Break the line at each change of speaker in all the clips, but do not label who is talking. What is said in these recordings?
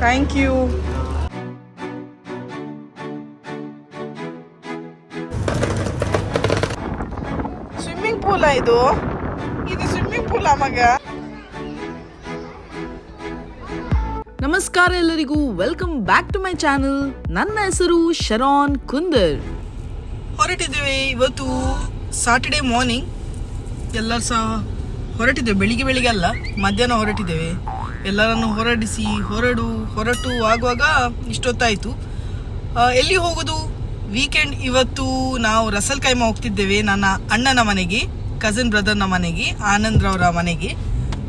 Thank you swimming ಪೂಲ ಇದು? ಇದು swimming ಪೂಲ ಮಗ? ನಮಸ್ಕಾರ ಎಲ್ಲರಿಗೂ. Welcome back to my channel ನನ್ನ ಹೆಸರು ಶರಾನ್ ಕುಂದರ್. ಹೊರಟಿದ್ದೇವೆ ಇವತ್ತು ಸಾಟರ್ಡೆ ಮಾರ್ನಿಂಗ್ ಎಲ್ಲರೂ ಸಹ ಹೊರಟಿದ್ದೇವೆ. ಬೆಳಿಗ್ಗೆ ಬೆಳಿಗ್ಗೆ ಅಲ್ಲ ಮಧ್ಯಾಹ್ನ ಹೊರಟಿದ್ದೇವೆ. ಎಲ್ಲರನ್ನು ಹೊರಡಿಸಿ ಹೊರಡು ಹೊರಟು ಆಗುವಾಗ ಇಷ್ಟೊತ್ತಾಯಿತು. ಎಲ್ಲಿ ಹೋಗೋದು? ವೀಕೆಂಡ್ ಇವತ್ತು ನಾವು ರಸಲ್ ಕೈಮ ಹೋಗ್ತಿದ್ದೇವೆ ನನ್ನ ಅಣ್ಣನ ಮನೆಗೆ ಕಸಿನ್ ಬ್ರದರ್ನ ಮನೆಗೆ ಆನಂದ್ ರವರ ಮನೆಗೆ.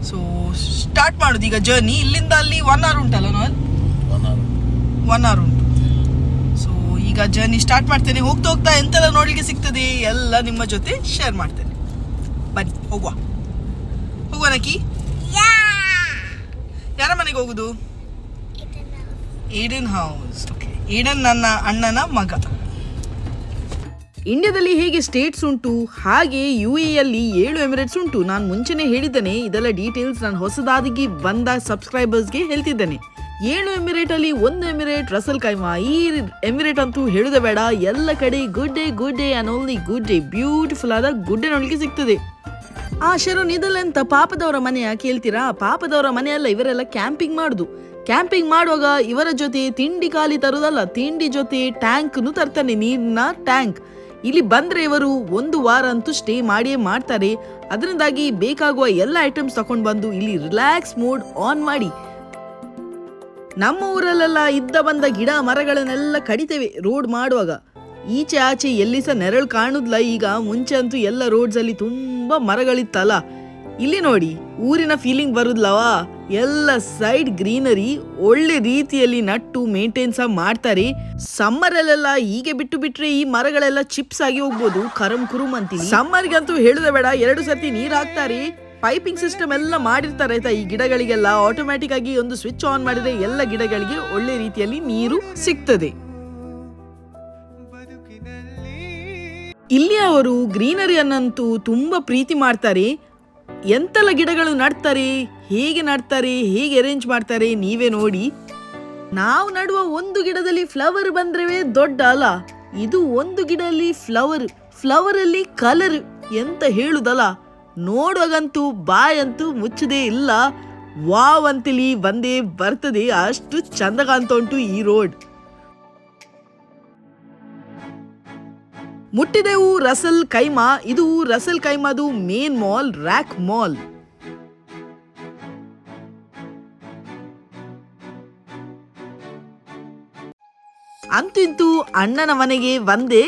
ಸೊ ಸ್ಟಾರ್ಟ್ ಮಾಡೋದು ಈಗ ಜರ್ನಿ ಇಲ್ಲಿಂದ ಅಲ್ಲಿ ಒನ್ ಅವರ್ ಉಂಟಲ್ಲ ನಾನು ಒನ್ ಅವರ್ ಉಂಟು. ಸೊ ಈಗ ಜರ್ನಿ ಸ್ಟಾರ್ಟ್ ಮಾಡ್ತೇನೆ. ಹೋಗ್ತಾ ಹೋಗ್ತಾ ಎಂತೆಲ್ಲ ನೋಡ್ಲಿಕ್ಕೆ ಸಿಗ್ತದೆ? ಎಲ್ಲ ನಿಮ್ಮ ಜೊತೆ ಶೇರ್ ಮಾಡ್ತೇನೆ. ಬನ್ನಿ ಹೋಗುವ. ಹೋಗುವ ನಕಿ. ಯಾರ ಮನೆಗೆ ಹೋಗುದು? ಈಡನ್ ಹೌಸ್ ಓಕೆ ಈಡನ್ ನನ್ನ ಅಣ್ಣನ ಮಗ. ಇಂಡಿಯಾದಲ್ಲಿ ಹೇಗೆ ಸ್ಟೇಟ್ಸ್ ಉಂಟು ಹಾಗೆ ಯು ಎಲ್ಲಿ ಏಳು ಎಮಿರೇಟ್ಸ್ ಉಂಟು. ನಾನು ಮುಂಚೆನೆ ಹೇಳಿದ್ದೇನೆ ಇದೆಲ್ಲ ಡೀಟೇಲ್ಸ್ ನಾನು ಹೊಸದಾಗಿ ಬಂದ ಸಬ್ಸ್ಕ್ರೈಬರ್ಸ್ಗೆ ಹೇಳ್ತಿದ್ದೇನೆ. ಏಳು ಎಮಿರೇಟ್ ಅಲ್ಲಿ ಒಂದು ಎಮಿರೇಟ್ ರಸಲ್ ಕೈಮಾ ಈ ಎಮಿರೇಟ್ ಅಂತೂ ಹೇಳುದೇ ಬೇಡ. ಎಲ್ಲ ಕಡೆ good day good day and only good day beautiful ಆದ ಗುಡ್ ಡೇ ನೋಡ್ಲಿಕ್ಕೆ ಸಿಗ್ತದೆ. ಆ ಶರಣ್ ಎಂತ ಪಾಪದವರ ಮನೆಯ ಕೇಳ್ತೀರಾ? ಪಾಪದವರ ಮನೆಯಲ್ಲ ಇವರೆಲ್ಲ ಕ್ಯಾಂಪಿಂಗ್ ಮಾಡುದು. ಕ್ಯಾಂಪಿಂಗ್ ಮಾಡುವಾಗ ಇವರ ಜೊತೆ ತಿಂಡಿ ಖಾಲಿ ತರುದಲ್ಲ, ತಿಂಡಿ ಜೊತೆ ಟ್ಯಾಂಕ್ನು ತರ್ತಾನೆ, ನೀರಿನ ಟ್ಯಾಂಕ್. ಇಲ್ಲಿ ಬಂದ್ರೆ ಇವರು ಒಂದು ವಾರ ಅಂತೂ ಸ್ಟೇ ಮಾಡಿಯೇ ಮಾಡ್ತಾರೆ. ಅದರಿಂದಾಗಿ ಬೇಕಾಗುವ ಎಲ್ಲ ಐಟಮ್ಸ್ ತಗೊಂಡು ಬಂದು ಇಲ್ಲಿ ರಿಲ್ಯಾಕ್ಸ್ ಮೋಡ್ ಆನ್ ಮಾಡಿ. ನಮ್ಮ ಊರಲ್ಲೆಲ್ಲ ಇದ್ದ ಬಂದ ಗಿಡ ಮರಗಳನ್ನೆಲ್ಲ ಕಡಿತೇವೆ ರೋಡ್ ಮಾಡುವಾಗ. ಈಚೆ ಆಚೆ ಎಲ್ಲಿ ಸಹ ನೆರಳು ಕಾಣುದಿಲ್ಲ ಈಗ ಮುಂಚೆ ಅಂತೂ ಎಲ್ಲ ರೋಡ್ಸ್ ಅಲ್ಲಿ ತುಂಬಾ ಮರಗಳಿತ್ತಲ್ಲ. ಇಲ್ಲಿ ನೋಡಿ, ಊರಿನ ಫೀಲಿಂಗ್ ಬರುದ್ಲವಾ? ಎಲ್ಲ ಸೈಡ್ ಗ್ರೀನರಿ ಒಳ್ಳೆ ರೀತಿಯಲ್ಲಿ ನಟ್ಟು ಮೇಂಟೈನ್ ಸಹ ಮಾಡ್ತಾರೆ. ಸಮ್ಮರ್ ಅಲ್ಲೆಲ್ಲ ಹೀಗೆ ಬಿಟ್ಟು ಬಿಟ್ರೆ ಈ ಮರಗಳೆಲ್ಲ ಚಿಪ್ಸ್ ಆಗಿ ಹೋಗ್ಬೋದು ಕರಂ ಕುರುಮ್ ಅಂತೀವಿ. ಸಮ್ಮರ್ಗಂತೂ ಹೇಳುದ ಬೇಡ, ಎರಡು ಸರ್ತಿ ನೀರ್ ಹಾಕ್ತಾರೆ. ಪೈಪಿಂಗ್ ಸಿಸ್ಟಮ್ ಎಲ್ಲ ಮಾಡಿರ್ತಾರೆ ಆಯ್ತಾ ಈ ಗಿಡಗಳಿಗೆಲ್ಲ. ಆಟೋಮ್ಯಾಟಿಕ್ ಆಗಿ ಒಂದು ಸ್ವಿಚ್ ಆನ್ ಮಾಡಿದ್ರೆ ಎಲ್ಲ ಗಿಡಗಳಿಗೆ ಒಳ್ಳೆ ರೀತಿಯಲ್ಲಿ ನೀರು ಸಿಗ್ತದೆ. ಇಲ್ಲಿ ಅವರು ಗ್ರೀನರಿಯನ್ನಂತೂ ತುಂಬ ಪ್ರೀತಿ ಮಾಡ್ತಾರೆ. ಎಂತೆಲ್ಲ ಗಿಡಗಳು ನಡ್ತಾರೆ, ಹೇಗೆ ನಡ್ತಾರೆ, ಹೇಗೆ ಅರೇಂಜ್ ಮಾಡ್ತಾರೆ ನೀವೇ ನೋಡಿ. ನಾವು ನಡುವ ಒಂದು ಗಿಡದಲ್ಲಿ ಫ್ಲವರ್ ಬಂದ್ರೆ ದೊಡ್ಡ ಅಲ್ಲ ಇದು ಒಂದು ಗಿಡದಲ್ಲಿ ಫ್ಲವರ್ ಫ್ಲವರ್ ಅಲ್ಲಿ ಕಲರ್ ಎಂತ ಹೇಳುದಲ್ಲ ನೋಡುವಾಗಂತೂ ಬಾಯಂತೂ ಮುಚ್ಚದೇ ಇಲ್ಲ. ವಾವ್ ಅಂತೇಳಿ ಬಂದೇ ಬರ್ತದೆ. ಅಷ್ಟು ಚಂದ ಕಾಣ್ತಾ ಉಂಟು ಈ ರೋಡ್ ಮುಟ್ಟಿದೆವು ರಸಲ್ ಕೈಮಾ, ಇದು ರಸಲ್ ಕೈಮಾದು ಮೇನ್ ಮಾಲ್ ರ್ಯಾಕ್ ಮಾಲ್. ಅಂತಿಂತೂ ಅಣ್ಣನ ಮನೆಗೆ ಬಂದೆ.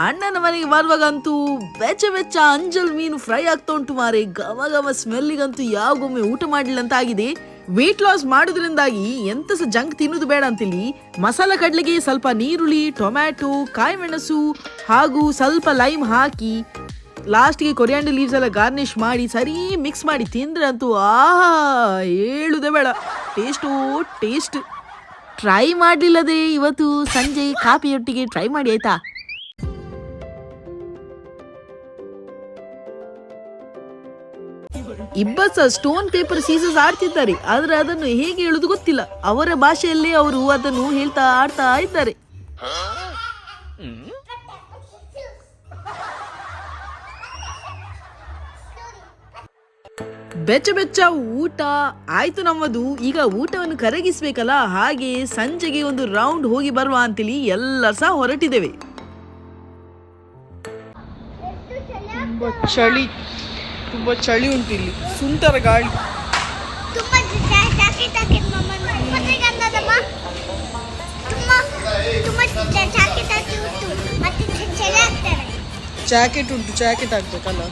ಅಣ್ಣನ ಮನೆಗೆ ಬರುವಾಗಂತೂ ಬೆಚ್ಚ ಬೆಚ್ಚ ಅಂಜಲ್ ಮೀನು ಫ್ರೈ ಆಗ್ತಾ ಉಂಟು ಮಾರೆ. ಗವ ಗವ ಸ್ಮೆಲ್ಲಿಗಂತೂ ಯಾವಾಗೊಮ್ಮೆ ಊಟ ಮಾಡಲಿಲ್ಲ ಅಂತ ಆಗಿದೆ ವೇಟ್ ಲಾಸ್ ಮಾಡೋದ್ರಿಂದಾಗಿ ಎಂತ ಸಹ ಜಂಕ್ ತಿನ್ನುದು ಬೇಡ ಅಂತಿಲ್ಲಿ. ಮಸಾಲ ಕಡ್ಲೆಗೆ ಸ್ವಲ್ಪ ನೀರುಳ್ಳಿ, ಟೊಮ್ಯಾಟೊ ಕಾಯಿ ಮೆಣಸು ಹಾಗೂ ಸ್ವಲ್ಪ ಲೈಮ್ ಹಾಕಿ ಲಾಸ್ಟ್ಗೆ ಕೊರಿಯಾಂಡರ್ ಲೀವ್ಸ್ ಎಲ್ಲ ಗಾರ್ನಿಶ್ ಮಾಡಿ ಸರಿ ಮಿಕ್ಸ್ ಮಾಡಿ ತಿಂದ್ರೆ ಅಂತೂ ಆಹಾ, ಹೇಳುದೇ ಬೇಡ. ಟೇಸ್ಟು ಟೇಸ್ಟ್ ಟ್ರೈ ಮಾಡಲಿಲ್ಲದೆ ಇವತ್ತು ಸಂಜೆ ಕಾಫಿಯೊಟ್ಟಿಗೆ ಟ್ರೈ ಮಾಡಿ ಆಯ್ತಾ? ಇಬ್ಬಸ ಸ್ಟೋನ್ ಪೇಪರ್ ಸೀಸಸ್ ಆಡ್ತಿದ್ದಾರೆ. ಆದ್ರೆ ಅದನ್ನು ಹೇಗೆ ಹೇಳುದು ಗೊತ್ತಿಲ್ಲ. ಅವರ ಭಾಷೆಯಲ್ಲಿ ಅವರು ಅದನ್ನು ಹೇಳ್ತಾ ಆಡ್ತಾ ಇದ್ದಾರೆ. ಬೆಚ್ಚ ಬೆಚ್ಚ ಊಟ ಆಯ್ತು ನಮ್ಮದು. ಈಗ ಊಟವನ್ನು ಕರಗಿಸ್ಬೇಕಲ್ಲ? ಹಾಗೆ ಸಂಜೆಗೆ ಒಂದು ರೌಂಡ್ ಹೋಗಿ ಬರುವ ಅಂತೇಳಿ ಎಲ್ಲ ಸಹ ಹೊರಟಿದ್ದೇವೆ. ಚಳಿ. ತುಂಬಾ ಚಳಿ ಉಂಟು ಇಲ್ಲಿ. ಸುಂದರ ಗಾಳಿ.
ಜಾಕೆಟ್ ಉಂಟು.
ಜಾಕೆಟ್ ಹಾಕ್ಬೇಕಲ್ಲ?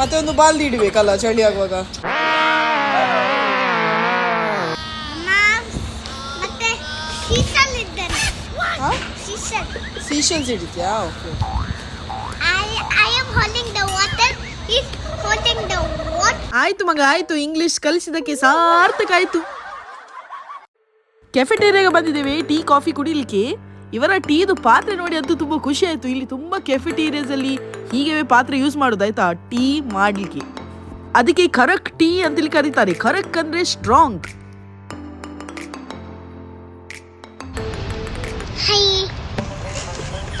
ಮತ್ತೆ
ಒಂದು ಬಾಲ್ದಿ ಇಡಬೇಕಲ್ಲ ಚಳಿ ಆಗುವಾಗ? ಸೀಶಲ್ಸ್ ಹಿಡಿತ್ಯಾ? ಓಕೆ ಆಯ್ತು ಮಗ, ಆಯ್ತು ಇಂಗ್ಲಿಷ್ ಕಲಿಸಿದಕ್ಕೆ ಸಾರ್ಥಕ ಆಯ್ತು. ಕೆಫೆಟೇರಿಯಾಗೆ ಬಂದಿದ್ದೇವೆ, ಟೀ, ಕಾಫಿ ಕುಡಿಲಿಕ್ಕೆ. ಇವರ ಟೀದು ಪಾತ್ರೆ ನೋಡಿ ಅಂತೂ ತುಂಬಾ ಖುಷಿ ಆಯ್ತು. ಇಲ್ಲಿ ತುಂಬಾ ಕೆಫೆಟೇರಿಯಾಸ್ ಅಲ್ಲಿ ಹೀಗೆ ಪಾತ್ರೆ ಯೂಸ್ ಮಾಡೋದಾಯ್ತಾ ಟೀ ಮಾಡ್ಲಿಕ್ಕೆ. ಅದಕ್ಕೆ ಖರಕ್ ಟೀ ಅಂತೇಳಿ ಕರೀತಾರೆ. ಖರಕ್ ಅಂದ್ರೆ ಸ್ಟ್ರಾಂಗ್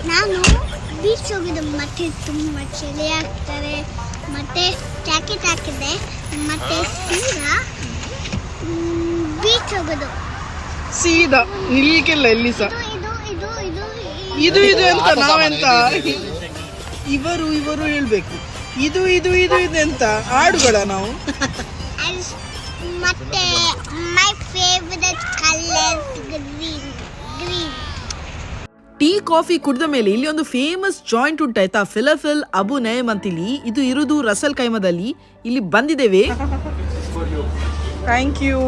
ನಾನು ಬೀಚ್ ಹೋಗಿದ್ದು ಮತ್ತೆ ತುಂಬ ಚಳಿ ಆಗ್ತಾರೆ ಮತ್ತೆ ಜಾಕೆಟ್ ಹಾಕಿದ್ದೆ. ಮತ್ತೆ ಸೀದಾ ಬೀಚ್ ಹೋಗೋದು.
ಸೀದಾ ನಿಲ್ಲಿಕ್ಕೆಲ್ಲ ಎಲ್ಲಿ ಸಹ
ಇದು ಇದು ಇದು
ಇದು ಇದು. ಎಂತ ನಾವೆಂತ? ಇವರು ಇವರು ಹೇಳ್ಬೇಕು. ಇದು ಇದು ಇದು ಇದು ಎಂತ? ಹಾಡುಗಳ ನಾವು?
ಮತ್ತೆ my favourite colour green green
tea coffee ಕುಡಿದ ಮೇಲೆ ಇಲ್ಲಿ ಒಂದು ಫೇಮಸ್ ಜಾಯಿಂಟ್ ಉಂಟು ಆಯ್ತಾ? ಫಿಲಫಿಲ್ ಅಬು ನಯಮ್ ಅಂತಿಲ್ಲಿ. ಇದು ಇರುವುದು ರಸಲ್ ಕೈಮದಲ್ಲಿ. ಇಲ್ಲಿ ಬಂದಿದ್ದೇವೆ. ಥ್ಯಾಂಕ್ ಯು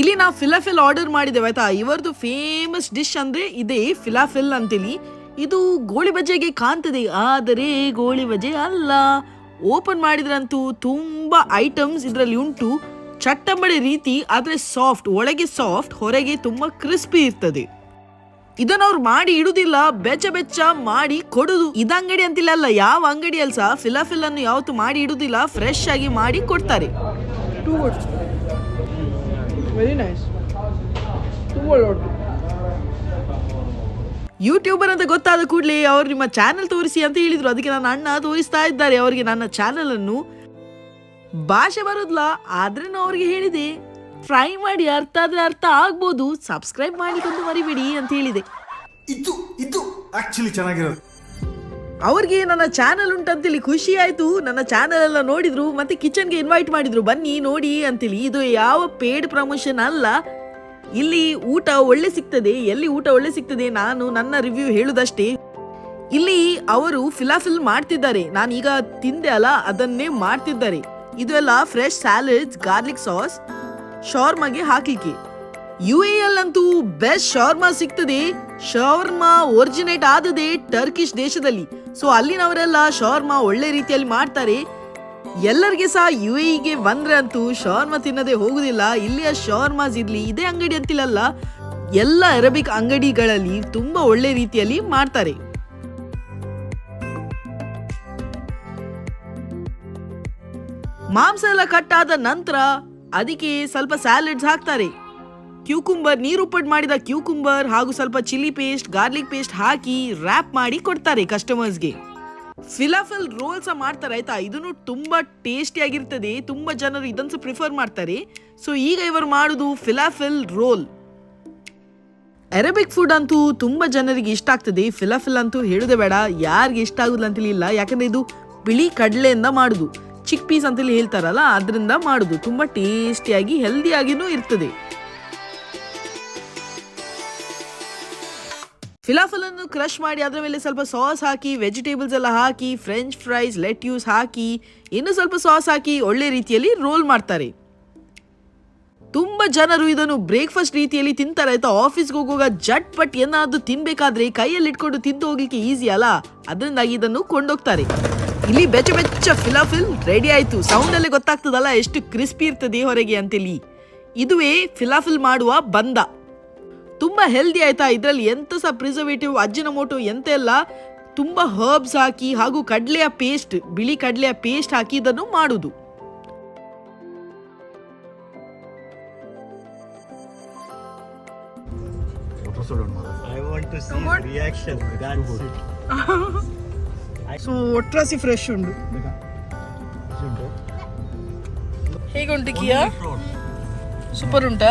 ಇಲ್ಲಿ ನಾವು ಫಿಲಾಫಿಲ್ ಆರ್ಡರ್ ಮಾಡಿದ್ದೇವೆ ಆಯ್ತಾ? ಇವರದು ಫೇಮಸ್ ಡಿಶ್ ಅಂದ್ರೆ ಇದೇ ಫಿಲಾಫಿಲ್ ಅಂತೇಳಿ ಇದು ಗೋಳಿ ಬಜೆಗೆ ಕಾಣ್ತದೆ. ಆದರೆ ಗೋಳಿ ಬಜೆ ಅಲ್ಲ. ಓಪನ್ ಮಾಡಿದ್ರಂತೂ ತುಂಬಾ ಐಟಮ್ಸ್ ಇದರಲ್ಲಿ ಉಂಟು. ಚಟ್ಟಂಬಡೆ ರೀತಿ ಆದರೆ ಸಾಫ್ಟ್ ಒಳಗೆ ಸಾಫ್ಟ್ ಹೊರಗೆ ತುಂಬಾ ಕ್ರಿಸ್ಪಿ ಇರ್ತದೆ. ಇದನ್ನ ಅವ್ರು ಮಾಡಿ ಇಡುದಿಲ್ಲ ಬೆಚ್ಚ ಬೆಚ್ಚ ಮಾಡಿ ಕೊಡುದು. ಇದ ಅಂಗಡಿ ಅಂತಿಲ್ಲ ಅಲ್ಲ ಯಾವ ಅಂಗಡಿಯಲ್ಲಿ ಸಹ ಫಿಲಾಫಿಲ್ ಅನ್ನು ಯಾವತ್ತು ಮಾಡಿ ಇಡುದಿಲ್ಲ ಫ್ರೆಶ್ ಆಗಿ ಮಾಡಿ ಕೊಡ್ತಾರೆ. ಯೂಟ್ಯೂಬರ್ ಅಂತ ಗೊತ್ತಾದ ಕೂಡಲೇ ಅವ್ರು ನಿಮ್ಮ ಚಾನೆಲ್ ತೋರಿಸಿ ಅಂತ ಹೇಳಿದ್ರು. ಅದಕ್ಕೆ ನನ್ನ ಅಣ್ಣ ತೋರಿಸ್ತಾ ಇದ್ದಾರೆ. ಅವರಿಗೆ ನನ್ನ ಚಾನೆಲ್ ಅನ್ನು ಭಾಷೆ ಬರೋದಿಲ್ಲ ಆದ್ರೆ ನಾನು ಅವ್ರಿಗೆ ಹೇಳಿದೆ. ಟ್ರೈ ಮಾಡಿ ಅರ್ಥ ಆದ್ರೆ ಅರ್ಥ ಆಗ್ಬೋದು. ಸಬ್ಸ್ಕ್ರೈಬ್ ಮಾಡಿಕೊಂಡು ಮರಿಬೇಡಿ ಅಂತ ಹೇಳಿದೆ.
ಇದು ಇದು ಆಕ್ಚುಲಿ ಚೆನ್ನಾಗಿರೋದು.
ಅವ್ರಿಗೆ ನನ್ನ ಚಾನಲ್ ಉಂಟಂತೇಳಿ ಖುಷಿ ಆಯ್ತು. ನನ್ನ ಚಾನಲ್ ಎಲ್ಲ ನೋಡಿದ್ರು ಮತ್ತೆ ಕಿಚನ್ಗೆ ಇನ್ವೈಟ್ ಮಾಡಿದ್ರು. ಬನ್ನಿ ನೋಡಿ ಅಂತೇಳಿ. ಇದು ಯಾವ ಪೇಡ್ ಪ್ರಮೋಷನ್ ಅಲ್ಲ. ಇಲ್ಲಿ ಊಟ ಒಳ್ಳೆ ಸಿಗ್ತದೆ. ಎಲ್ಲಿ ಊಟ ಒಳ್ಳೆ ಸಿಗ್ತದೆ ನಾನು ನನ್ನ ರಿವ್ಯೂ ಹೇಳುದಷ್ಟೇ. ಇಲ್ಲಿ ಅವರು ಫಿಲಾಫಿಲ್ ಮಾಡ್ತಿದ್ದಾರೆ. ನಾನು ಈಗ ತಿಂದೆ ಅಲ್ಲ ಅದನ್ನೇ ಮಾಡ್ತಿದ್ದಾರೆ. ಇದು ಎಲ್ಲ ಫ್ರೆಶ್ ಸ್ಯಾಲಡ್ ಗಾರ್ಲಿಕ್ ಸಾಸ್ ಶಾರ್ಮಾಗೆ ಹಾಕ್ಲಿಕ್ಕೆ. ಯು ಅಂತೂ ಬೆಸ್ಟ್ ಶಾರ್ಮಾ ಸಿಗ್ತದೆ. ಶಾರ್ಮಾ ಒರಿಜಿನೇಟ್ ಆದದೆ ಟರ್ಕಿಶ್ ದೇಶದಲ್ಲಿ. ಸೊ ಅಲ್ಲಿನವರೆಲ್ಲ ಶಾರ್ಮಾ ಒಳ್ಳೆ ರೀತಿಯಲ್ಲಿ ಮಾಡ್ತಾರೆ. ಎಲ್ಲರಿಗೆ ಸಹ ಯು ಎಗೆ ಬಂದ್ರೆ ಅಂತೂ ಶಾರ್ಮಾ ತಿನ್ನದೆ ಹೋಗುದಿಲ್ಲ. ಇಲ್ಲಿಯ ಶಾರ್ಮಾಸ್ ಇರ್ಲಿ, ಇದೇ ಅಂಗಡಿ ಅಂತಿಲ್ಲಲ್ಲ, ಎಲ್ಲ ಅರಬಿಕ್ ಅಂಗಡಿಗಳಲ್ಲಿ ತುಂಬಾ ಒಳ್ಳೆ ರೀತಿಯಲ್ಲಿ ಮಾಡ್ತಾರೆ. ಮಾಂಸ ಎಲ್ಲ ಕಟ್ ಆದ ನಂತರ ಅದಕ್ಕೆ ಸ್ವಲ್ಪ ಸ್ಯಾಲಡ್ಸ್ ಹಾಕ್ತಾರೆ. ಕ್ಯೂಕುಂಬರ್ ನೀರುಪ್ಪಟ್ಟು ಮಾಡಿದ ಕ್ಯೂಕುಂಬರ್ ಹಾಗೂ ಸ್ವಲ್ಪ ಚಿಲ್ಲಿ ಪೇಸ್ಟ್ ಗಾರ್ಲಿಕ್ ಪೇಸ್ಟ್ ಹಾಕಿ ರ್ಯಾಪ್ ಮಾಡಿ ಕೊಡ್ತಾರೆ ಕಸ್ಟಮರ್ಸ್ಗೆ ಫಿಲಾಫಲ್ ರೋಲ್ಸ್ ಮಾಡ್ತಾರೆ ಆಯ್ತಾ? ಇದನ್ನು ತುಂಬಾ ಟೇಸ್ಟಿ ಆಗಿರ್ತದೆ. ತುಂಬಾ ಜನರು ಇದನ್ನು ಪ್ರಿಫರ್ ಮಾಡ್ತಾರೆ. ಸೊ ಈಗ ಇವರು ಮಾಡುದು ಫಿಲಾಫಿಲ್ ರೋಲ್ ಅರೇಬಿಕ್ ಫುಡ್ ಅಂತೂ ತುಂಬಾ ಜನರಿಗೆ ಇಷ್ಟ ಆಗ್ತದೆ. ಫಿಲಾಫಿಲ್ ಅಂತೂ ಹೇಳುದೇ ಬೇಡ. ಯಾರಿಗೆ ಇಷ್ಟ ಆಗುದಿಲ್ಲ ಅಂತ ಇಲ್ಲ ಯಾಕಂದ್ರೆ ಇದು ಬಿಳಿ ಕಡಲೆಯಿಂದ ಮಾಡುದು. ಚಿಕ್ ಪೀಸ್ ಅಂತೇಳಿ ಹೇಳ್ತಾರಲ್ಲ, ಅದರಿಂದ ಮಾಡುದು. ತುಂಬಾ ಟೇಸ್ಟಿಯಾಗಿ ಹೆಲ್ದಿಯಾಗಿನೂ ಇರ್ತದೆ. ಫಿಲಾಫಲ್ ಅನ್ನು ಕ್ರಶ್ ಮಾಡಿ, ಅದರ ಮೇಲೆ ಸ್ವಲ್ಪ ಸಾಸ್ ಹಾಕಿ ವೆಜಿಟೇಬಲ್ಸ್ ಎಲ್ಲ ಹಾಕಿ ಫ್ರೆಂಚ್ ಫ್ರೈಸ್ ಲೆಟ್ಯೂಸ್ ಹಾಕಿ, ಇನ್ನು ಸ್ವಲ್ಪ ಸಾಸ್ ಹಾಕಿ, ಒಳ್ಳೆ ರೀತಿಯಲ್ಲಿ ರೋಲ್ ಮಾಡ್ತಾರೆ. ತುಂಬಾ ಜನರು ಇದನ್ನು ಬ್ರೇಕ್ಫಾಸ್ಟ್ ರೀತಿಯಲ್ಲಿ ತಿಂತಾರೆ. ಆಯ್ತಾ? ಆಫೀಸ್ಗೆ ಹೋಗುವಾಗ ಜಟ್ ಪಟ್ ಏನಾದ್ರು ತಿನ್ಬೇಕಾದ್ರೆ ಕೈಯಲ್ಲಿ ಇಟ್ಕೊಂಡು ತಿಂದು ಹೋಗ್ಲಿಕ್ಕೆ ಈಸಿ ಅಲ್ಲ? ಅದರಿಂದಾಗಿ ಇದನ್ನು ಕೊಂಡೋಗ್ತಾರೆ. ಇಲ್ಲಿ ಬೆಚ್ಚ ಬೆಚ್ಚ ಫಿಲಾಫಿಲ್ ರೆಡಿ ಆಯ್ತು. ಸೌಂಡ್ ಅಲ್ಲಿ ಗೊತ್ತಾಗ್ತದಲ್ಲ ಎಷ್ಟು ಕ್ರಿಸ್ಪಿ ಇರ್ತದೆ ಹೊರಗೆ ಅಂತೇಳಿ. ಇದುವೇ ಫಿಲಾಫಿಲ್ ಮಾಡುವ ಬಂದ. ತುಂಬಾ ಹೆಲ್ದಿ ಆಯ್ತಾ ಇದರಲ್ಲಿ ಎಂತ ಸಹ ಪ್ರಿಸರ್ವೇಟಿವ್ ಅಜ್ಜಿನ ಮೋಟು ಎಂತ ಎಲ್ಲ ತುಂಬಾ ಹರ್ಬ್ಸ್ ಹಾಕಿ ಹಾಗೂ ಕಡಲೆಯ ಪೇಸ್ಟ್ ಬಿಳಿ ಕಡಲೆಯ ಪೇಸ್ಟ್ ಹಾಕಿ ಇದನ್ನು ಮಾಡುದು.
I want to see reaction. That's it.
So ಒಟ್ರಾಸಿ fresh ಉಂಡು ಹೇಗುಂಟು ಕಿಯಾ? ಸೂಪರ್ ಉಂಟಾ?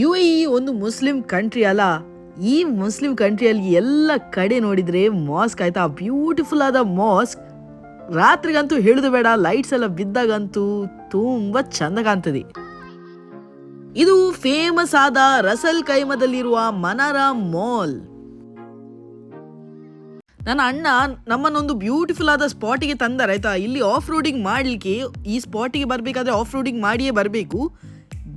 ಯು ಎ ಒಂದು ಮುಸ್ಲಿಂ ಕಂಟ್ರಿ ಅಲ್ಲ. ಈ ಮುಸ್ಲಿಂ ಕಂಟ್ರಿಯಲ್ಲಿ ಎಲ್ಲ ಕಡೆ ನೋಡಿದ್ರೆ ಮಾಸ್ಕ್ ಆಯ್ತಾ? ಬ್ಯೂಟಿಫುಲ್ ಆದ ಮಾಸ್ಕ್ ರಾತ್ರಿಗಂತೂ ಹೇಳುದು ಬೇಡ ಲೈಟ್ಸ್ ಎಲ್ಲ ಬಿದ್ದಾಗಂತೂ ತುಂಬಾ ಚಂದ ಕಾಣ್ತದೆ. ಇದು ಫೇಮಸ್ ಆದ ರಸಲ್ ಕೈಮದಲ್ಲಿರುವ ಮನಾರಾ ಮಾಲ್ ನನ್ನ ಅಣ್ಣ ನಮ್ಮನ್ನೊಂದು ಬ್ಯೂಟಿಫುಲ್ ಆದ ಸ್ಪಾಟಿಗೆ ತಂದಾರೆ, ಆಯ್ತಾ? ಇಲ್ಲಿ ಆಫ್ ರೋಡಿಂಗ್ ಮಾಡಲಿಕ್ಕೆ ಈ ಸ್ಪಾಟಿಗೆ ಬರಬೇಕಾದ್ರೆ ಆಫ್ ರೋಡಿಂಗ್ ಮಾಡಿಯೇ ಬರಬೇಕು.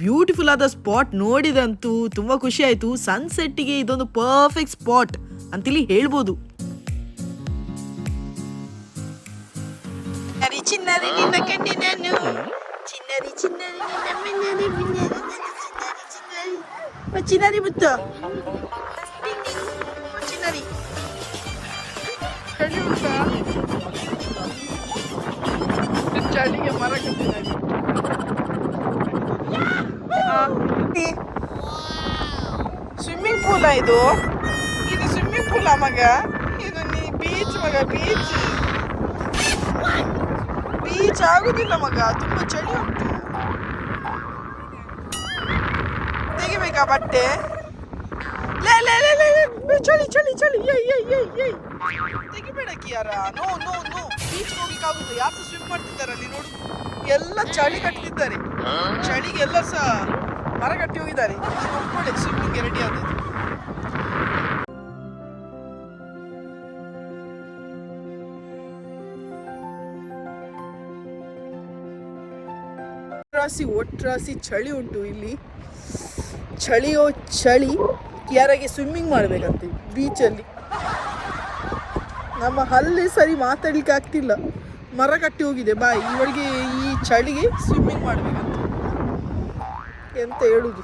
ಬ್ಯೂಟಿಫುಲ್ ಆದ ಸ್ಪಾಟ್ ನೋಡಿದಂತೂ ತುಂಬ ಖುಷಿ ಆಯಿತು. ಸನ್ಸೆಟ್ಟಿಗೆ ಇದೊಂದು ಪರ್ಫೆಕ್ಟ್ ಸ್ಪಾಟ್ ಅಂತೇಳಿ ಹೇಳ್ಬೋದು. ಚಿನ್ನರಿ ಚಿನ್ನರಿ चैटिंग हमारा कितने ಸ್ವಿಮ್ಮಿಂಗ್ ಪೂಲ್ ಇದು ಇದು ಸ್ವಿಮ್ಮಿಂಗ್ ಪೂಲ ಮಗ ಇದು ನೀ ಬೀಚ್ ಮಗ ಬೀಚ್ ಬೀಚ್ ಆಗುದಿಲ್ಲ ಮಗ ತುಂಬಾ ಚಳಿ ಉಂಟು ತೆಗಿಬೇಕಾ ಬಟ್ಟೆ ಲೇ ಲೇ ಲೇ ಲೇ ಚಳಿ ಚಳಿ ಚಳಿ ಏಯ್ ಏಯ್ ಏಯ್ ಏಯ್ ತೆಗಿಬೇಡ Kiara no no no. Beach ಹೋಗ್ಲಿಕ್ಕೆ ಆಗುದು ಯಾರು ಸ್ವಿಮ್ ಮಾಡ್ತಿದ್ದಾರೆ ಅಲ್ಲಿ ನೋಡು. ಎಲ್ಲ ಚಳಿ ಕಟ್ಟಿದ್ದಾರೆ ಚಳಿಗೆ ಎಲ್ಲ ಸಹ ಮರ ಕಟ್ಟಿ ಹೋಗಿದ್ದಾರೆ. ಒಬ್ಬಳೆ ಸ್ವಿಮ್ಮಿಂಗ್ ರೆಡಿ ಆದದ್ದು. ರಾಸಿ ಒಟ್ರಾಸಿ ಚಳಿ ಉಂಟು ಇಲ್ಲಿ. ಚಳಿಯೋ ಚಳಿ ಯಾರಾಗೆ ಸ್ವಿಮ್ಮಿಂಗ್ ಮಾಡಬೇಕಂತೆ ಬೀಚಲ್ಲಿ ನಮ್ಮ ಹಲ್ಲಿ ಸರಿ ಮಾತಾಡ್ಲಿಕ್ಕೆ ಆಗ್ತಿಲ್ಲ. ಮರ ಕಟ್ಟಿ ಹೋಗಿದೆ. ಬಾಯಿ ಇವಳಿಗೆ ಈ ಚಳಿಗೆ ಸ್ವಿಮ್ಮಿಂಗ್ ಮಾಡಬೇಕಂತ. ಎಂತ ಹೇಳುದು?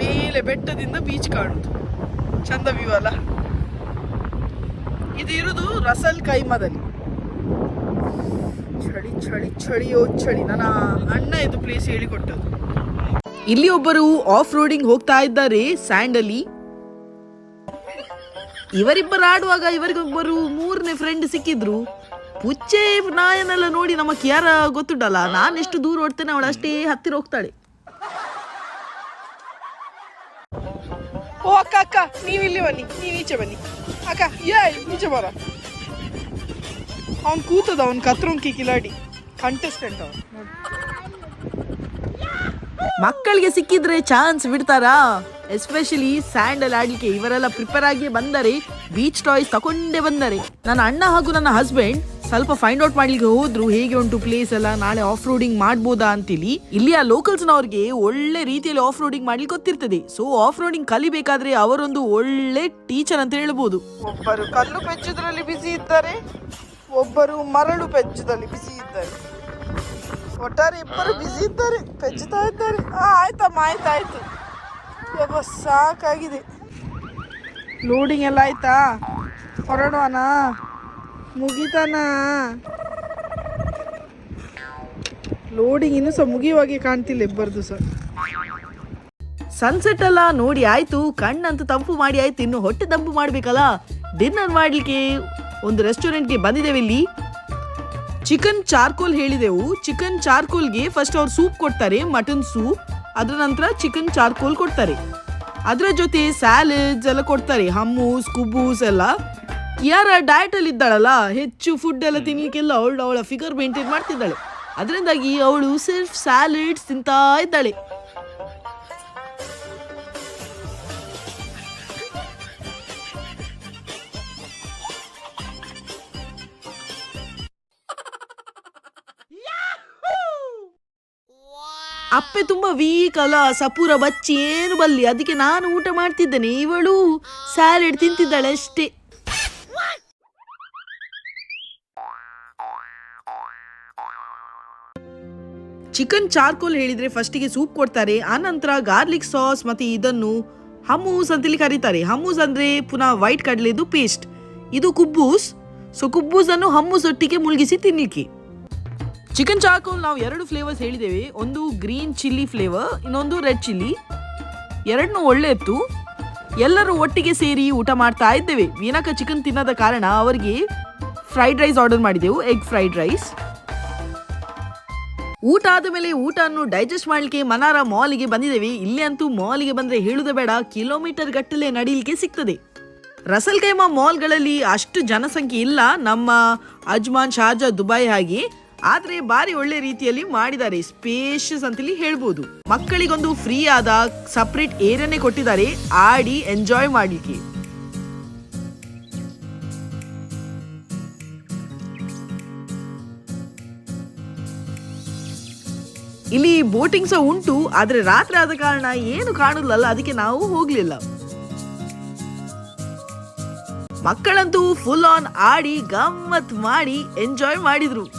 ಮೇಲೆ ಬೆಟ್ಟದಿಂದ ಬೀಚ್ ಕಾಣುದು. ಚಂದ ವ್ಯೂ ಅಲ್ಲ? ಇದು ಇರುದು ರಸಲ್ ಕೈಮದಲ್ಲಿ ಚಳಿ ಚಳಿ ಚಳಿಯೋ ಚಳಿ. ನನ್ನ ಅಣ್ಣ ಇದು ಪ್ಲೇಸ್ ಹೇಳಿಕೊಟ್ಟದು ಇಲ್ಲಿ ಒಬ್ಬರು ಆಫ್ ರೋಡಿಂಗ್ ಹೋಗ್ತಾ ಇದ್ದಾರೆ. ಸ್ಯಾಂಡಲಿ ಇವರಿಬ್ಬರು ಆಡುವಾಗ ಇವರಿಗೊಬ್ಬರು ಮೂರನೇ ಫ್ರೆಂಡ್ ಸಿಕ್ಕಿದ್ರು. ಪುಚ್ಚೆ ನಾಯನೆಲ್ಲ ನೋಡಿ ನಮಗೆ ಯಾರ ಗೊತ್ತುಂಟಲ್ಲ? ನಾನು ಎಷ್ಟು ದೂರ ಓಡ್ತೇನೆ ಅವಳು ಅಷ್ಟೇ ಹತ್ತಿರ ಹೋಗ್ತಾಳೆ. ಓ ಅಕ್ಕ ಅಕ್ಕ ನೀವು ಇಲ್ಲಿ ಬನ್ನಿ ನೀವು ಈಚೆ ಬನ್ನಿ. ಅಕ್ಕ ಯಾ ಈಚೆ ಬರ. ಅವ್ನು ಕೂತದ ಅವ್ನು ಕತ್ರೋಂಕಿ ಕಿಲಾಡಿ. ಕಂಟೆಸ್ಟೆಂಟ್ ಅವನು ಮಕ್ಕಳಿಗೆ ಸಿಕ್ಕಿದ್ರೆ ಚಾನ್ಸ್ ಬಿಡ್ತಾರಾ? ಎಸ್ಪೆಷಲಿ ಸ್ಯಾಂಡಲ್ ಆಡ್ಲಿಕ್ಕೆ ಇವರೆಲ್ಲ ಪ್ರಿಪೇರ್ ಆಗಿ ಬಂದರೆ ಬೀಚ್ ಟಾಯ್ಸ್ ತಕೊಂಡೇ ಬಂದರೆ. ನನ್ನ ಅಣ್ಣ ಹಾಗೂ ನನ್ನ ಹಸ್ಬೆಂಡ್ ಸ್ವಲ್ಪ ಫೈಂಡ್ ಔಟ್ ಮಾಡ್ಲಿಕ್ಕೆ ಹೋದ್ರು ಹೇಗೆ ಉಂಟು ಪ್ಲೇಸ್ ಎಲ್ಲ ನಾಳೆ ಆಫ್ ರೋಡಿಂಗ್ ಮಾಡ್ಬೋದಾ ಅಂತೇಳಿ ಇಲ್ಲಿಯ ಲೋಕಲ್ಸ್ನವ್ರಿಗೆ ಒಳ್ಳೆ ರೀತಿಯಲ್ಲಿ ಆಫ್ ರೋಡಿಂಗ್ ಮಾಡ್ಲಿಕ್ಕೆ ಗೊತ್ತಿರ್ತದೆ. ಸೊ ಆಫ್ ರೋಡಿಂಗ್ ಕಲಿಬೇಕಾದ್ರೆ ಅವರೊಂದು ಒಳ್ಳೆ ಟೀಚರ್ ಅಂತ ಹೇಳ್ಬೋದು. ಒಬ್ಬರು ಕಲ್ಲು ಪೆಚ್ಚುದ್ರಲ್ಲಿ ಬಿಸಿ ಇದ್ದಾರೆ ಒಬ್ಬರು ಮರಳು ಪೆಚ್ಚುದಲ್ಲಿ ಬಿಸಿ ಇದ್ದಾರೆ. ಒಟ್ಟಾರೆ ಇಬ್ಬರು ಬಿಸಿ ಇದ್ದಾರೆ ಪೆಚ್ಚುತ್ತಾ ಇದ್ದಾರೆ. ಆ, ಆಯ್ತಮ್ಮ ಆಯ್ತಾಯ್ತು. ಸಾಕಾಗಿದೆ. ಲೋಡಿಂಗ್ ಎಲ್ಲ ಆಯ್ತಾ? ಹೊರಡೋಣ ಮುಗಿತಾನ? ಲೋಡಿಂಗ್ ಇನ್ನೂ ಸಹ ಮುಗಿಯುವಾಗೆ ಕಾಣ್ತಿಲ್ಲ ಇಬ್ಬರದು ಸರ್ ಸನ್ಸೆಟ್ ಎಲ್ಲ ನೋಡಿ ಆಯ್ತು. ಕಣ್ಣಂತೂ ತಂಪು ಮಾಡಿ ಆಯ್ತು. ಇನ್ನು ಹೊಟ್ಟೆ ತಂಪು ಮಾಡ್ಬೇಕಲ್ಲ? ಡಿನ್ನರ್ ಮಾಡ್ಲಿಕ್ಕೆ ಒಂದು ರೆಸ್ಟೋರೆಂಟ್ಗೆ ಬಂದಿದ್ದೇವೆ ಇಲ್ಲಿ. ಚಿಕನ್ ಚಾರ್ಕೋಲ್ ಹೇಳಿದೆವು. ಚಿಕನ್ ಚಾರ್ಕೋಲ್ಗೆ ಫಸ್ಟ್ ಅವ್ರು ಸೂಪ್ ಕೊಡ್ತಾರೆ ಮಟನ್ ಸೂಪ್ ಅದರ ನಂತರ ಚಿಕನ್ ಚಾರ್ಕೋಲ್ ಕೊಡ್ತಾರೆ. ಅದರ ಜೊತೆ ಸ್ಯಾಲಡ್ಸ್ ಎಲ್ಲ ಕೊಡ್ತಾರೆ ಹಮ್ಮೂಸ್ ಕುಬ್ಬೂಸ್ ಎಲ್ಲ. ಯಾರ ಡಯಟ್ ಅಲ್ಲಿ ಇದ್ದಾಳಲ್ಲ, ಹೆಚ್ಚು ಫುಡ್ ಎಲ್ಲ ತಿನ್ಲಿಕ್ಕೆಲ್ಲ ಅವಳು ಅವಳ ಫಿಗರ್ ಮೇಂಟೈನ್ ಮಾಡ್ತಿದ್ದಾಳೆ. ಅದರಿಂದಾಗಿ ಅವಳು ಸಿರ್ಫ್ ಸ್ಯಾಲಡ್ಸ್ ತಿಂತಾ ಇದ್ದಾಳೆ. ವೀಕ್ ಅಲ್ಲ ಸಪೂರ ಬಚ್ಚಿ ಏನು ಬಲ್ಲಿ? ಅದಕ್ಕೆ ನಾನು ಊಟ ಮಾಡ್ತಿದ್ದೇನೆ. ಇವಳು ಸ್ಯಾಲೆಡ್ ತಿಂತಿದ್ದಾಳೆ ಅಷ್ಟೇ. ಚಿಕನ್ ಚಾರ್ಕೋಲ್ ಹೇಳಿದ್ರೆ ಫಸ್ಟಿಗೆ ಸೂಪ್ ಕೊಡ್ತಾರೆ. ಆನಂತರ ಗಾರ್ಲಿಕ್ ಸಾಸ್ ಮತ್ತೆ ಇದನ್ನು ಹಮ್ಮೂಸ್ ಅಂತೇಳಿ ಕರೀತಾರೆ. ಹಮ್ಮೂಸ್ ಅಂದ್ರೆ ಪುನಃ ವೈಟ್ ಕಡಲೆದು ಪೇಸ್ಟ್ ಇದು ಕುಬ್ಬೂಸ್. ಸೊ ಕುಬ್ಬೂಸ್ ಅನ್ನು ಹಮ್ಮೂಸ್ ಒಟ್ಟಿಗೆ ಮುಳುಗಿಸಿ ತಿನ್ಲಿಕ್ಕೆ. ಚಿಕನ್ ಚಾಕೋಲ್ ನಾವು ಎರಡು ಫ್ಲೇವರ್ಸ್ ಹೇಳಿದ್ದೇವೆ. ಒಂದು ಗ್ರೀನ್ ಚಿಲ್ಲಿ ಫ್ಲೇವರ್, ಇನ್ನೊಂದು ರೆಡ್ ಚಿಲ್ಲಿ. ಎರಡನ್ನೂ ಒಳ್ಳೆ ಇತ್ತು ಎಲ್ಲರೂ ಒಟ್ಟಿಗೆ ಸೇರಿ ಊಟ ಮಾಡ್ತಾ ಇದ್ದೇವೆ. ವೀನಕ ಚಿಕನ್ ತಿನ್ನದ ಕಾರಣ ಅವರಿಗೆ ಫ್ರೈಡ್ ರೈಸ್ ಆರ್ಡರ್ ಮಾಡಿದೆವು, ಎಗ್ ಫ್ರೈಡ್ ರೈಸ್. ಊಟ ಆದ ಮೇಲೆ ಊಟವನ್ನು ಡೈಜೆಸ್ಟ್ ಮಾಡಲಿಕ್ಕೆ ಮನಾರ ಮಾಲಿಗೆ ಬಂದಿದ್ದೇವೆ. ಇಲ್ಲಿ ಅಂತೂ ಮಾಲಿಗೆ ಬಂದ್ರೆ ಹೇಳುದ ಬೇಡ, ಕಿಲೋಮೀಟರ್ ಗಟ್ಟಲೆ ನಡೀಲಿಕ್ಕೆ ಸಿಗ್ತದೆ. ರಸಲ್ ಕೈಮಾ ಮಾಲ್ಗಳಲ್ಲಿ ಅಷ್ಟು ಜನಸಂಖ್ಯೆ ಇಲ್ಲ. ನಮ್ಮ ಅಜ್ಮಾನ್ ಶಾರ್ಜಾ ದುಬೈ ಹಾಗೆ ಆದ್ರೆ ಬಾರಿ ಒಳ್ಳೆ ರೀತಿಯಲ್ಲಿ ಮಾಡಿದ್ದಾರೆ. ಸ್ಪೇಷಿಯಸ್ ಅಂತೇಳಿ ಹೇಳ್ಬೋದು. ಮಕ್ಕಳಿಗೊಂದು ಫ್ರೀ ಆದ ಸಪ್ರೇಟ್ ಏರಿಯಾನೇ ಕೊಟ್ಟಿದ್ದಾರೆ. ಆಡಿ ಎಂಜಾಯ್ ಮಾಡ್ಲಿಕ್ಕೆ. ಇಲ್ಲಿ ಬೋಟಿಂಗ್ ಸಹ ಉಂಟು. ಆದ್ರೆ ರಾತ್ರಿ ಆದ ಕಾರಣ ಏನು ಕಾಣುದಿಲ್ಲ ಅದಕ್ಕೆ ನಾವು ಹೋಗ್ಲಿಲ್ಲ. ಮಕ್ಕಳಂತೂ ಫುಲ್ ಆನ್ ಆಡಿ ಗಮ್ಮತ್ ಮಾಡಿ ಎಂಜಾಯ್ ಮಾಡಿದ್ರು.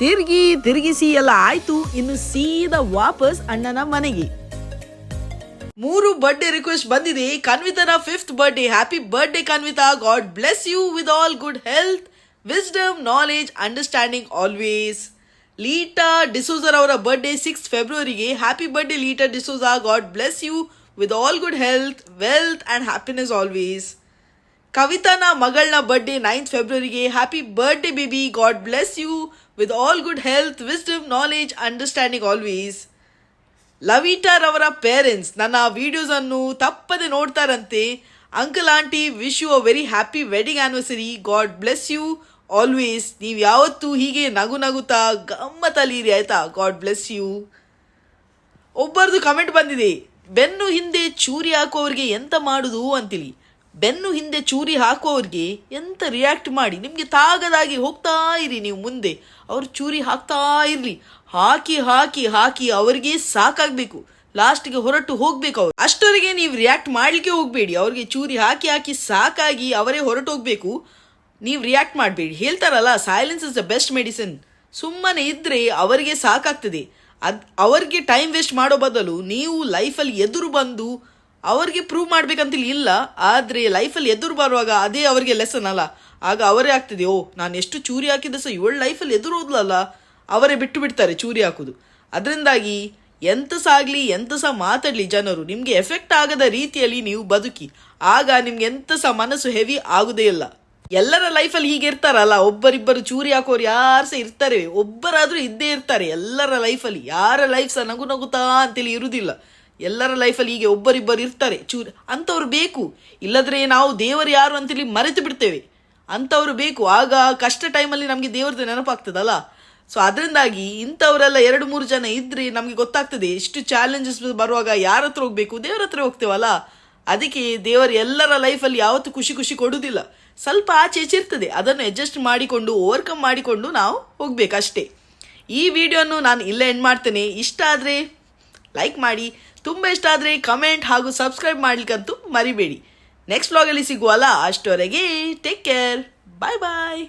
ತಿರುಗಿ ತಿರುಗಿಸಿ ಎಲ್ಲ ಆಯ್ತು, ಇನ್ನು ಸೀದಾ ವಾಪಸ್ ಅಣ್ಣನ ಮನೆಗೆ. ಮೂರು ಬರ್ಡೇ ರಿಕ್ವೆಸ್ಟ್ ಬಂದಿದೆ. ಕನ್ವಿತನ fifth birthday happy birthday Kanvita. God bless you with all good health wisdom knowledge understanding always Leeta ಡಿಸೋಜರ್ ಅವರ birthday six ಫೆಬ್ರವರಿಗೆ happy birthday Leeta D'Souza. God bless you with all good health wealth and happiness always ಕವಿತಾನ ಮಗಳನ್ನ birthday ninth ಫೆಬ್ರವರಿಗೆ happy birthday baby God bless you with all good health wisdom knowledge understanding always ಲವಿಟಾರ್ ಅವರ parents ನನ್ನ ವಿಡಿಯೋಸನ್ನು ತಪ್ಪದೆ ನೋಡ್ತಾರಂತೆ uncle aunty wish you a very happy wedding anniversary God bless you always ನೀವು ಯಾವತ್ತೂ ಹೀಗೆ ನಗು ನಗುತ್ತಾ ಗಮ್ಮತ್ತಲ್ಲಿರಿ ಆಯ್ತಾ ಗಾಡ್ ಬ್ಲೆಸ್ ಯು ಒಬ್ಬರದು ಕಮೆಂಟ್ ಬಂದಿದೆ ಬೆನ್ನು ಹಿಂದೆ ಚೂರಿ ಹಾಕುವವರಿಗೆ ಎಂತ ಮಾಡುದು ಅಂತಿಲಿ ಬೆನ್ನು ಹಿಂದೆ ಚೂರಿ ಹಾಕುವವ್ರಿಗೆ ಎಂತ ರಿಯಾಕ್ಟ್ ಮಾಡಿ, ನಿಮಗೆ ತಾಗದಾಗಿ ಹೋಗ್ತಾ ಇರಿ ನೀವು ಮುಂದೆ. ಅವ್ರು ಚೂರಿ ಹಾಕ್ತಾ ಇರ್ಲಿ. ಹಾಕಿ ಹಾಕಿ ಹಾಕಿ ಅವರಿಗೆ ಸಾಕಾಗಬೇಕು. ಲಾಸ್ಟ್ಗೆ ಹೊರಟು ಹೋಗ್ಬೇಕು ಅವ್ರು. ಅಷ್ಟರಿಗೆ ನೀವು ರಿಯಾಕ್ಟ್ ಮಾಡಲಿಕ್ಕೆ ಹೋಗಬೇಡಿ. ಅವ್ರಿಗೆ ಚೂರಿ ಹಾಕಿ ಹಾಕಿ ಸಾಕಾಗಿ ಅವರೇ ಹೊರಟು ಹೋಗಬೇಕು ನೀವು ರಿಯಾಕ್ಟ್ ಮಾಡಬೇಡಿ. ಹೇಳ್ತಾರಲ್ಲ silence is the best medicine ಸುಮ್ಮನೆ ಇದ್ದರೆ ಅವರಿಗೆ ಸಾಕಾಗ್ತದೆ. ಅದು, ಅವ್ರಿಗೆ ಟೈಮ್ ವೇಸ್ಟ್ ಮಾಡೋ ಬದಲು ನೀವು ಲೈಫಲ್ಲಿ ಎದುರು ಬಂದು ಅವ್ರಿಗೆ ಪ್ರೂವ್ ಮಾಡ್ಬೇಕಂತಿಲ್ಲ ಇಲ್ಲ, ಆದರೆ ಲೈಫಲ್ಲಿ ಎದುರು ಬರುವಾಗ ಅದೇ ಅವರಿಗೆ ಲೆಸನ್ ಅಲ್ಲ. ಆಗ ಅವರೇ ಆಗ್ತದೆ, ಓ, ನಾನು ಎಷ್ಟು ಚೂರಿ ಹಾಕಿದ್ರೆ ಸಹ ಇವಳ ಲೈಫಲ್ಲಿ ಎದುರು ಹೋದ್ಲಲ್ಲ, ಅವರೇ ಬಿಟ್ಟು ಬಿಡ್ತಾರೆ ಚೂರಿ ಹಾಕೋದು. ಅದರಿಂದಾಗಿ ಎಂತ ಸಹ ಆಗಲಿ, ಎಂತ ಸಹ ಮಾತಾಡಲಿ ಜನರು, ನಿಮಗೆ ಎಫೆಕ್ಟ್ ಆಗದ ರೀತಿಯಲ್ಲಿ ನೀವು ಬದುಕಿ, ಆಗ ನಿಮ್ಗೆ ಎಂತ ಸಹ ಮನಸ್ಸು ಹೆವಿ ಆಗುದೇ ಇಲ್ಲ. ಎಲ್ಲರ ಲೈಫಲ್ಲಿ ಹೀಗೆ ಇರ್ತಾರಲ್ಲ, ಒಬ್ಬರಿಬ್ಬರು ಚೂರಿ ಹಾಕೋರು ಯಾರು ಸಹ ಇರ್ತಾರೆ, ಒಬ್ಬರಾದ್ರೂ ಇದ್ದೇ ಇರ್ತಾರೆ ಎಲ್ಲರ ಲೈಫಲ್ಲಿ ಯಾರ ಲೈಫ್ ಸಹ ನಗು ನಗುತ್ತಾ ಅಂತೇಳಿ ಇರುವುದಿಲ್ಲ ಎಲ್ಲರ ಲೈಫಲ್ಲಿ ಹೀಗೆ ಒಬ್ಬರಿಬ್ಬರು ಇರ್ತಾರೆ. ಚೂರಿ ಅಂಥವ್ರು ಬೇಕು. ಇಲ್ಲದ್ರೆ ನಾವು ದೇವರು ಯಾರು ಅಂತೇಳಿ ಮರೆತು ಬಿಡ್ತೇವೆ. ಅಂಥವ್ರು ಬೇಕು. ಆಗ ಕಷ್ಟ ಟೈಮಲ್ಲಿ ನಮಗೆ ದೇವ್ರದ್ದು ನೆನಪಾಗ್ತದಲ್ಲ? ಸೊ ಅದರಿಂದಾಗಿ ಇಂಥವರೆಲ್ಲ ಎರಡು ಮೂರು ಜನ ಇದ್ರೆ ನಮಗೆ ಗೊತ್ತಾಗ್ತದೆ ಎಷ್ಟು ಚಾಲೆಂಜಸ್ ಬರುವಾಗ ಯಾರ ಹತ್ರ ಹೋಗ್ಬೇಕು? ದೇವ್ರ ಹತ್ರ ಹೋಗ್ತೇವಲ್ಲ? ಅದಕ್ಕೆ ದೇವರು ಎಲ್ಲರ ಲೈಫಲ್ಲಿ ಯಾವತ್ತೂ ಖುಷಿ ಖುಷಿ ಕೊಡುವುದಿಲ್ಲ. ಸ್ವಲ್ಪ ಆಚೆ ಈಚೆ ಇರ್ತದೆ. ಅದನ್ನು ಅಡ್ಜಸ್ಟ್ ಮಾಡಿಕೊಂಡು ಓವರ್ಕಮ್ ಮಾಡಿಕೊಂಡು ನಾವು ಹೋಗ್ಬೇಕಷ್ಟೇ. ಈ ವಿಡಿಯೋನು ನಾನು ಇಲ್ಲೇ ಎಂಡ್ ಮಾಡ್ತೇನೆ. ಇಷ್ಟ ಆದರೆ ಲೈಕ್ ಮಾಡಿ ತುಂಬ ಇಷ್ಟ ಆದರೆ ಕಮೆಂಟ್ ಹಾಗೂ ಸಬ್ಸ್ಕ್ರೈಬ್ ಮಾಡ್ಲಿಕ್ಕಂತೂ ಮರಿಬೇಡಿ. ನೆಕ್ಸ್ಟ್ ವ್ಲಾಗಲ್ಲಿ ಸಿಗುವಲ್ಲ ಅಷ್ಟವರೆಗೆ ಟೇಕ್ ಕೇರ್ ಬಾಯ್ ಬಾಯ್